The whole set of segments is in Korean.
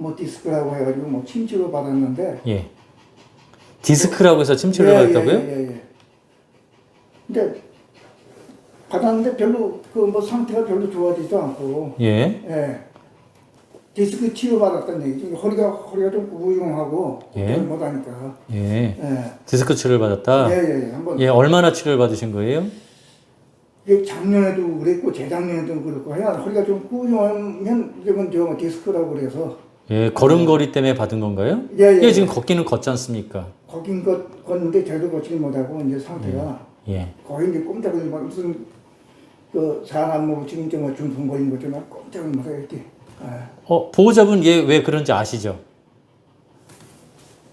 뭐 디스크라고 해가지고 뭐 침치료 받았는데 예. 디스크라고 해서 침체를 받았다고요? 예, 예, 예. 근데 받았는데 별로 그 뭐 상태가 별로 좋아지지도 않고 예. 예. 디스크 치료 받았다는 얘기죠. 허리가 허리가 좀 우용하고 예. 못하니까. 예. 예. 디스크 치료를 받았다. 예, 예, 예. 한번 예, 얼마나 치료를 받으신 거예요? 이게 작년에도 그랬고 재작년에도 그렇고 해야 허리가 좀 꾸용하면 이건 저 디스크라고 그래서 예, 걸음걸이 때문에 받은 건가요? 예, 예. 예, 지금 걷기는 걷지 않습니까? 거긴 것 걷는데 제대로 걷지 못하고 이제 상태가 예. 거의 이제 꼼짝을 못 무슨 그 사람 뭐 지금 좀 중풍 걸린 것처럼 꼼짝을 못하게 이렇게. 예. 어, 보호자분 얘 왜 그런지 아시죠?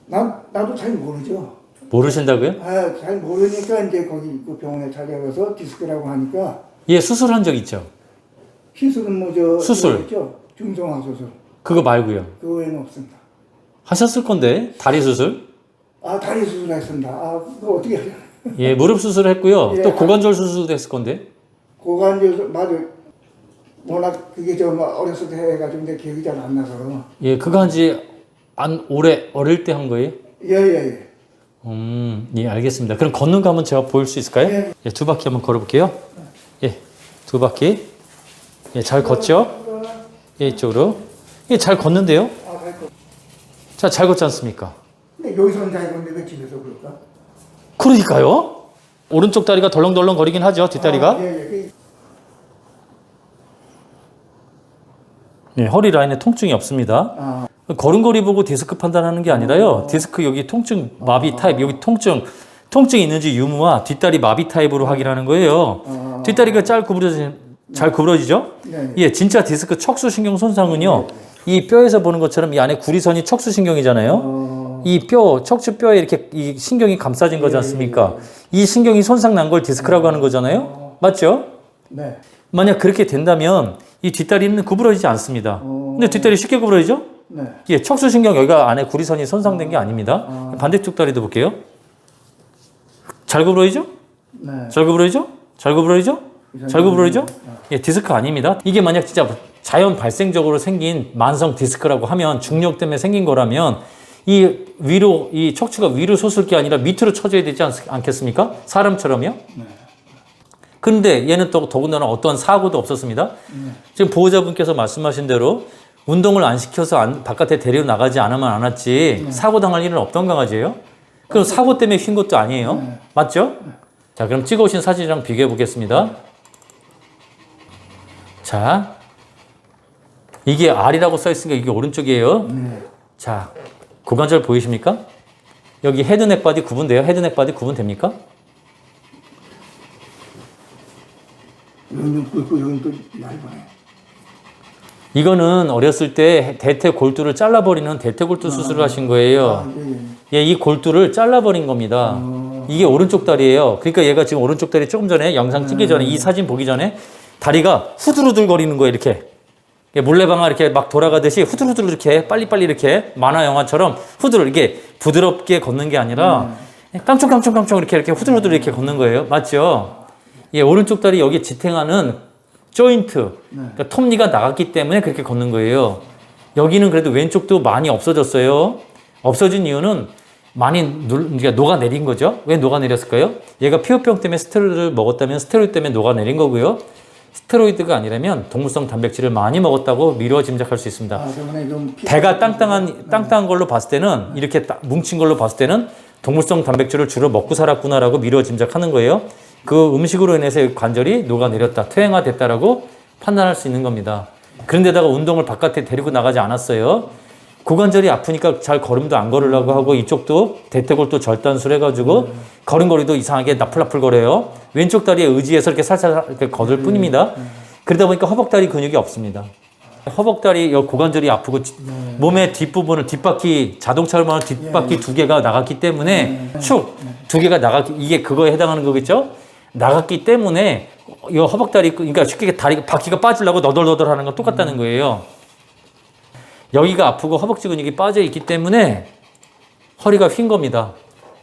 나 나도 잘 모르죠. 모르신다고요? 아, 잘 모르니까 이제 거기 그 병원에 찾아가서 디스크라고 하니까 예, 수술한 적 있죠? 시술은 뭐저 수술. 중성화 수술. 그거 말고요. 그 외에는 없습니다. 하셨을 건데 다리 수술? 아 다리 수술 했습니다. 아 그거 어떻게 하냐? 예, 무릎 수술했고요. 예. 또 고관절 수술도 했을 건데. 고관절 맞아. 워낙 그게 좀 어렸을 때 해가지고 내 기억이 잘 안 나서. 예, 그거 한지 안 오래 어릴 때 한 거예요? 예예 예. 음, 예, 알겠습니다. 그럼 걷는 거 한번 제가 보일 수 있을까요? 예. 예, 두 바퀴 한번 걸어볼게요. 예, 두 바퀴. 예, 잘 걷죠? 예, 이쪽으로. 예, 잘 걷는데요? 아 갈 거. 자, 잘 걷지 않습니까? 근데 여기서는 잘 걷는데 왜 집에서 그럴까? 그러니까요. 오른쪽 다리가 덜렁덜렁 거리긴 하죠, 뒷다리가. 아, 예, 예. 예, 허리 라인에 통증이 없습니다. 아, 걸음걸이 보고 디스크 판단하는 게 아니라요. 디스크 여기 통증 마비 타입 여기 통증 통증이 있는지 유무와 뒷다리 마비 타입으로 확인하는 거예요. 아. 뒷다리가 잘 구부러지 잘 구부러지죠? 네. 예, 진짜 디스크 척수 신경 손상은요. 이 뼈에서 보는 것처럼 이 안에 구리선이 척수 신경이잖아요. 어, 이 뼈, 척추 뼈에 이렇게 이 신경이 감싸진 거지 않습니까? 이 신경이 손상 난 걸 디스크라고 하는 거잖아요. 맞죠? 네. 만약 그렇게 된다면 이 뒷다리는 구부러지지 않습니다. 근데 뒷다리 쉽게 구부러지죠? 네. 예, 척수신경 여기가 안에 구리선이 손상된 게 아닙니다. 반대쪽 다리도 볼게요. 잘 구부러지죠? 네. 잘 구부러지죠? 잘 구부러지죠? 잘 구부러지죠? 예, 디스크 아닙니다. 이게 만약 진짜 자연 발생적으로 생긴 만성 디스크라고 하면 중력 때문에 생긴 거라면 이 위로 이 척추가 위로 솟을 게 아니라 밑으로 쳐져야 되지 않, 않겠습니까? 사람처럼요. 그런데 얘는 또 더군다나 어떤 사고도 없었습니다. 지금 보호자분께서 말씀하신 대로 운동을 안 시켜서 안- 바깥에 데리고 나가지 않으면 안 왔지 사고 당할 일은 없던 강아지예요. 그럼 사고 때문에 휜 것도 아니에요. 맞죠? 자, 그럼 찍어오신 사진이랑 비교해 보겠습니다. 자, 이게 R이라고 써 있으니까 이게 오른쪽이에요. 네. 자, 고관절 보이십니까? 여기 헤드 넥 바디 구분돼요? 헤드 넥 바디 구분됩니까? 여기는 굵고 여기는 또 얇아요. 이거는 어렸을 때 대퇴 골두를 잘라버리는 대퇴 골두 수술을 하신 거예요. 아, 예, 예. 예, 이 골두를 잘라버린 겁니다. 이게 오른쪽 다리예요. 그러니까 얘가 지금 오른쪽 다리 조금 전에 영상 찍기 전에 이 사진 보기 전에 다리가 후들후들 거리는 거예요. 이렇게 물레방아 이렇게 막 돌아가듯이 후들후들 이렇게 빨리빨리 이렇게 만화 영화처럼 후들 이렇게 부드럽게 걷는 게 아니라 깡총깡총깡총 이렇게 이렇게 후들후들 이렇게 걷는 거예요. 맞죠? 예, 오른쪽 다리 여기 지탱하는 조인트, 그러니까 톱니가 나갔기 때문에 그렇게 걷는 거예요. 여기는 그래도 왼쪽도 많이 없어졌어요. 없어진 이유는 많이 눌, 그러니까 녹아내린 거죠. 왜 녹아내렸을까요? 얘가 피부병 때문에 스테로이드를 먹었다면 스테로이드 때문에 녹아내린 거고요. 스테로이드가 아니라면 동물성 단백질을 많이 먹었다고 미루어 짐작할 수 있습니다. 아, 배가 땅땅한 땅땅한 걸로 봤을 때는 이렇게 딱 뭉친 걸로 봤을 때는 동물성 단백질을 주로 먹고 살았구나라고 미루어 짐작하는 거예요. 그 음식으로 인해서 관절이 녹아내렸다, 퇴행화됐다라고 판단할 수 있는 겁니다. 그런데다가 운동을 바깥에 데리고 나가지 않았어요. 고관절이 아프니까 잘 걸음도 안 걸으려고 하고 이쪽도 대퇴골도 절단술 해가지고 걸음걸이도 이상하게 나풀나풀 거려요. 왼쪽 다리에 의지해서 이렇게 살살 이렇게 걷을 뿐입니다. 그러다 보니까 허벅다리 근육이 없습니다. 허벅다리 여 고관절이 아프고 지- 몸의 뒷부분을 뒷바퀴 자동차로 하는 뒷바퀴 두 개가 나갔기 때문에 축 두 개가 나갔기 이게 그거에 해당하는 거겠죠? 나갔기 때문에 이 허벅다리 그러니까 쉽게 다리 바퀴가 빠지려고 너덜너덜 하는 건 똑같다는 거예요. 여기가 아프고 허벅지 근육이 빠져 있기 때문에 허리가 휜 겁니다.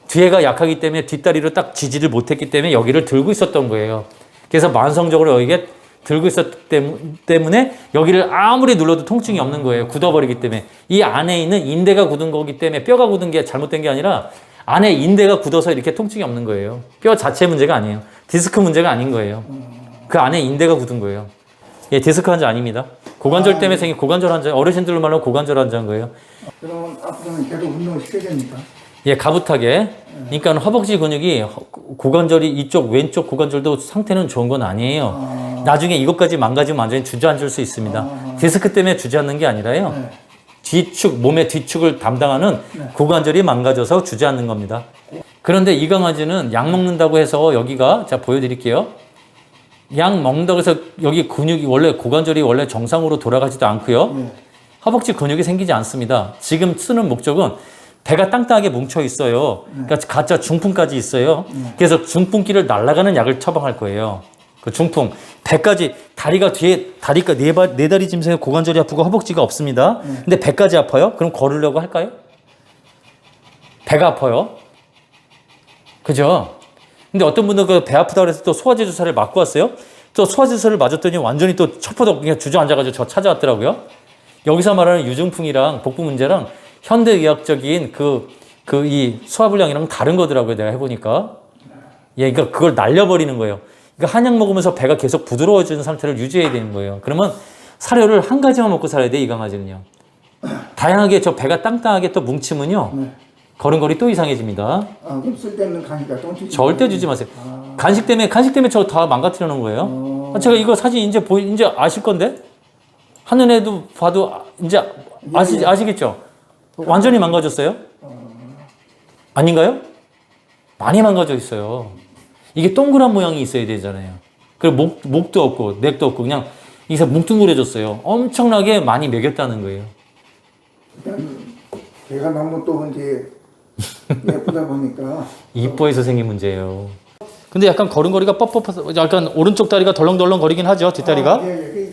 뒤에가 약하기 때문에 뒷다리로 딱 지지를 못했기 때문에 여기를 들고 있었던 거예요. 그래서 만성적으로 여기에 들고 있었기 때문- 때문에 여기를 아무리 눌러도 통증이 없는 거예요. 굳어버리기 때문에. 이 안에 있는 인대가 굳은 거기 때문에 뼈가 굳은 게 잘못된 게 아니라 안에 인대가 굳어서 이렇게 통증이 없는 거예요. 뼈 자체 문제가 아니에요. 디스크 문제가 아닌 거예요. 그 안에 인대가 굳은 거예요. 예, 디스크 환자 아닙니다. 고관절 때문에 생긴 고관절 환자, 어르신들로 말하면 고관절 환자인 거예요. 그러면 앞으로는 계속 운동을 시켜야 됩니까? 예, 가부타게. 그러니까 허벅지 근육이 허- 고관절이 이쪽 왼쪽 고관절도 상태는 좋은 건 아니에요. 나중에 이것까지 망가지면 완전히 주저앉을 수 있습니다. 디스크 때문에 주저앉는 게 아니라요. 네. 뒤축, 몸의 뒤축을 담당하는 고관절이 망가져서 주저앉는 겁니다. 그런데 이 강아지는 약 먹는다고 해서 여기가, 자, 보여드릴게요. 약 먹는다고 해서 여기 근육이 원래 고관절이 원래 정상으로 돌아가지도 않고요. 네. 허벅지 근육이 생기지 않습니다. 지금 쓰는 목적은 배가 땅땅하게 뭉쳐 있어요. 그러니까 가짜 중풍까지 있어요. 그래서 중풍기를 날아가는 약을 처방할 거예요. 그 중풍 배까지 다리가 뒤에 다리가 네, 발, 네 다리 짐승에 고관절이 아프고 허벅지가 없습니다. 근데 배까지 아파요? 그럼 걸으려고 할까요? 배가 아파요. 그죠? 근데 어떤 분은 그 배 아프다 그래서 또 소화제 주사를 맞고 왔어요. 또 소화제 주사를 맞았더니 완전히 또 첩보도 그냥 주저앉아가지고 저 찾아왔더라고요. 여기서 말하는 유중풍이랑 복부 문제랑 현대의학적인 그, 그 이 소화불량이랑 다른 거더라고요. 내가 해보니까. 예, 그러니까 그걸 날려버리는 거예요. 그러니까 한약 먹으면서 배가 계속 부드러워지는 상태를 유지해야 되는 거예요. 그러면 사료를 한 가지만 먹고 살아야 돼, 이 강아지는요. 다양하게 저 배가 땅땅하게 또 뭉치면요. 네. 걸음걸이 또 이상해집니다. 아, 그럼 쓸데없는 간식과 똥치 절대 주지 마세요. 간식 때문에 간식 때문에 저 다 망가뜨려 놓은 거예요. 아, 제가 이거 사진 이제 보이 이제 아실 건데 애도 봐도 아- 이제 아시 아시겠죠? 완전히 망가졌어요? 아닌가요? 많이 망가져 있어요. 이게 동그란 모양이 있어야 되잖아요. 그리고 목 목도 없고 넥도 없고 그냥 이게 뭉뚱그려졌어요. 엄청나게 많이 먹였다는 거예요. 제가 너무 또 이제 예쁘다 보니까 이뻐해서 생긴 문제예요. 근데 약간 걸음걸이가 뻣뻣해서 약간 오른쪽 다리가 덜렁덜렁 거리긴 하죠 뒷다리가. 아, 예, 예.